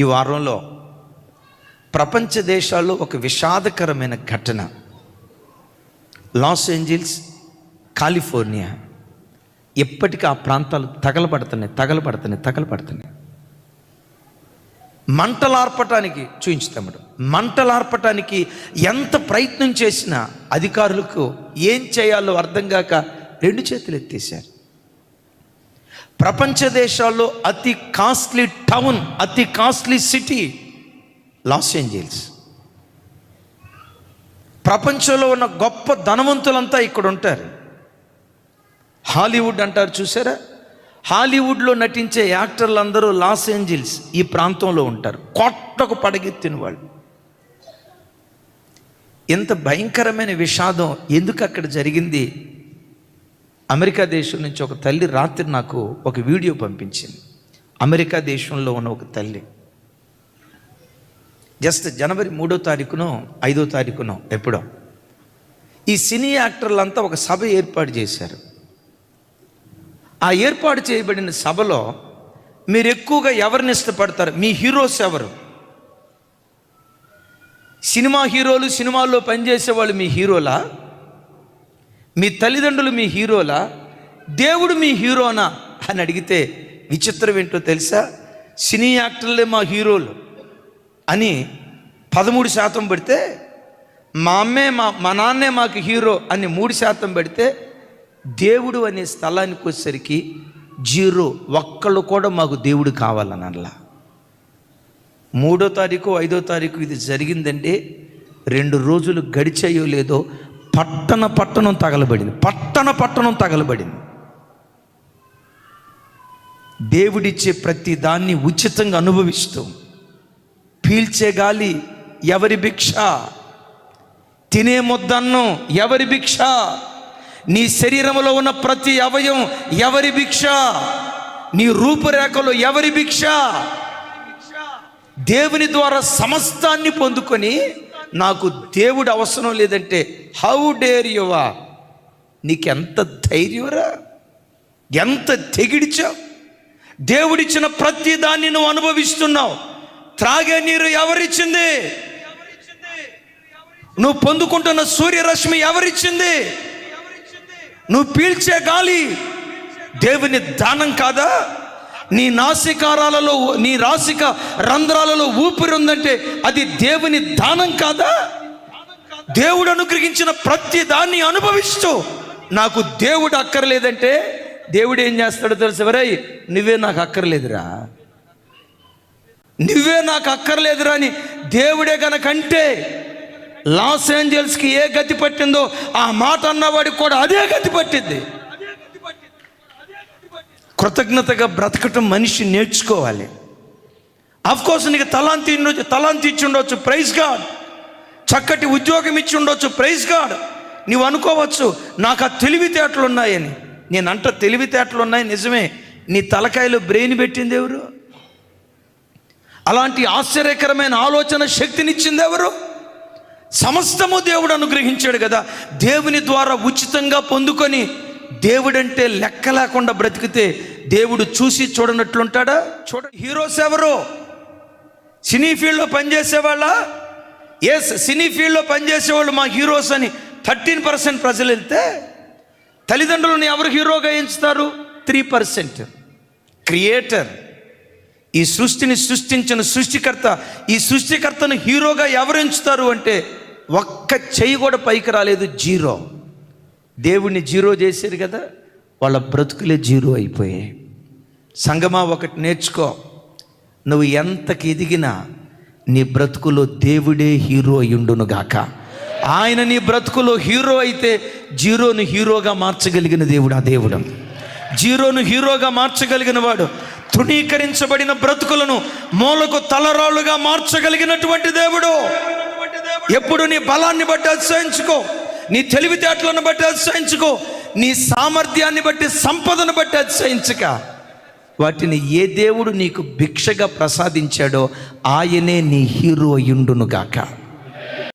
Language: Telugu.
ఈ వారంలో ప్రపంచ దేశాల్లో ఒక విషాదకరమైన ఘటన. Los Angeles California. ఎప్పటికీ ఆ ప్రాంతాలు తగలబడుతున్నాయి తగలబడుతున్నాయి తగలబడుతున్నాయి. మంటలార్పటానికి చూయించుతామడు మంటలార్పటానికి ఎంత ప్రయత్నం చేసినా అధికారులకు ఏం చేయాలో అర్థం కాక రెండు చేతులు ఎత్తేసారు ప్రపంచ దేశాల్లో అతి కాస్ట్లీ టౌన్ అతి కాస్ట్లీ సిటీ లాస్ ఏంజల్స్. ప్రపంచంలో ఉన్న గొప్ప ధనవంతులంతా ఇక్కడ ఉంటారు. హాలీవుడ్ అంటారు చూసారా? హాలీవుడ్లో నటించే యాక్టర్లు అందరూ లాస్ ఏంజిల్స్ ఈ ప్రాంతంలో ఉంటారు. కొట్టకు పడగెత్తిన వాళ్ళు. ఎంత భయంకరమైన విషాదం ఎందుకు అక్కడ జరిగింది? అమెరికా దేశం నుంచి ఒక తల్లి రాత్రి నాకు ఒక వీడియో పంపించింది. అమెరికా దేశంలో ఉన్న ఒక తల్లి. జస్ట్ జనవరి మూడో తారీఖునో ఐదో తారీఖునో ఎప్పుడో. ఈ సినీ యాక్టర్లంతా ఒక సభ ఏర్పాటు చేశారు. ఆ ఏర్పాటు చేయబడిన సభలో మీరు ఎక్కువగా ఎవరిని ఇష్టపడతారు? మీ హీరోస్ ఎవరు? సినిమా హీరోలు సినిమాల్లో పనిచేసే వాళ్ళు మీ హీరోలా? మీ తల్లిదండ్రులు మీ హీరోలా? దేవుడు మీ హీరోనా? అని అడిగితే విచిత్రం ఏంటో తెలుసా? సినీ యాక్టర్లే మా హీరోలు అని పదమూడు శాతం పెడితే మా అమ్మే మా మా నాన్నే మాకు హీరో అని మూడు శాతం పెడితే దేవుడు అనే స్థలానికి వచ్చేసరికి జీరో. ఒక్కళ్ళు కూడా మాకు దేవుడు కావాలని అలా మూడో తారీఖు ఐదో తారీఖు ఇది జరిగిందంటే రెండు రోజులు గడిచాయో లేదో పట్టణ పట్టణం తగలబడింది. పట్టణ పట్టణం తగలబడింది. దేవుడిచ్చే ప్రతి దాన్ని ఉచితంగా అనుభవిస్తూ పీల్చే గాలి ఎవరి భిక్ష? తినే ముద్దన్నం ఎవరి భిక్ష? నీ శరీరంలో ఉన్న ప్రతి అవయం ఎవరి భిక్ష? నీ రూపురేఖలు ఎవరి భిక్ష? దేవుని ద్వారా సమస్తాన్ని పొందుకొని నాకు దేవుడు అవసరం లేదంటే హౌ డేర్ యువా నీకెంత ధైర్యరా ఎంత తెగిడిచావు? దేవుడిచ్చిన ప్రతి దాన్ని నువ్వు అనుభవిస్తున్నావు. త్రాగే నీరు ఎవరిచ్చింది? నువ్వు పొందుకుంటున్న సూర్యరశ్మి ఎవరిచ్చింది? నువ్వు పీల్చే గాలి దేవుని దానం కాదా? నీ నాసికారాలలో నీ రాసిక రంధ్రాలలో ఊపిరి ఉందంటే అది దేవుని దానం కాదా? దేవుడు అనుగ్రహించిన ప్రతి దాన్ని అనుభవిస్తూ నాకు దేవుడు అక్కర్లేదంటే దేవుడు ఏం చేస్తాడో తెలుసు? ఎవరై నువ్వే నాకు అక్కర్లేదురా. నువ్వే నాకు అక్కర్లేదురా అని దేవుడే కనుకంటే లాస్ ఏంజల్స్కి ఏ గతి పట్టిందో ఆ మాట అన్నవాడికి కూడా అదే గతి పట్టింది కృతజ్ఞతగా బ్రతకటం మనిషి నేర్చుకోవాలి. కోర్స్ నీకు తలాంతి తలాంతి ఇచ్చి ఉండొచ్చు ప్రైజ్ గాడ్ చక్కటి ఉద్యోగం ఇచ్చి ఉండొచ్చు ప్రైజ్ గాడ్ నీవు అనుకోవచ్చు నాకు ఆ తెలివితేటలు ఉన్నాయని. నేను అంట తెలివితేటలు ఉన్నాయి నిజమే. నీ తలకాయలో బ్రెయిన్ పెట్టింది ఎవరు? అలాంటి ఆశ్చర్యకరమైన ఆలోచన శక్తినిచ్చింది ఎవరు? సమస్తము దేవుడు అనుగ్రహించాడు కదా. దేవుని ద్వారా ఉచితంగా పొందుకొని దేవుడంటే లెక్క లేకుండా బ్రతికితే దేవుడు చూసి చూడనట్లుంటాడా? చూడ హీరోస్ ఎవరు? సినీ ఫీల్డ్లో పనిచేసేవాళ్ళ? ఎస్ సినీ ఫీల్డ్లో పనిచేసేవాళ్ళు మా హీరోస్ అని థర్టీన్ పర్సెంట్ ప్రజలు వెళ్తే తల్లిదండ్రులను ఎవరు హీరోగా ఎంచుతారు? Three percent. క్రియేటర్. ఈ సృష్టిని సృష్టించిన సృష్టికర్త ఈ సృష్టికర్తను హీరోగా ఎవరు ఎంచుతారు అంటే ఒక్క చెయ్యి కూడా పైకి రాలేదు జీరో. దేవుణ్ణి జీరో చేశారు కదా వాళ్ళ బ్రతుకులే జీరో అయిపోయాయి. సంగమా ఒకటి నేర్చుకో నువ్వు ఎంతకి ఎదిగినా నీ బ్రతుకులో దేవుడే హీరో అయ్యుండును గాక. ఆయన నీ బ్రతుకులో హీరో అయితే జీరోను హీరోగా మార్చగలిగిన దేవుడు ఆ దేవుడు. జీరోను హీరోగా మార్చగలిగిన వాడు తృణీకరించబడిన బ్రతుకులను మూలకు తలరాళ్ళుగా మార్చగలిగినటువంటి దేవుడు. ఎప్పుడు నీ బలాన్ని బట్టి అతిశయించుకో నీ తెలివితేటలను బట్టి అతిశయించుకో నీ సామర్థ్యాన్ని బట్టి సంపదను బట్టి అతిశయించక వాటిని ఏ దేవుడు నీకు భిక్షగా ప్రసాదించాడో ఆయనే నీ హీరో అయ్యుండునుగాక. గాక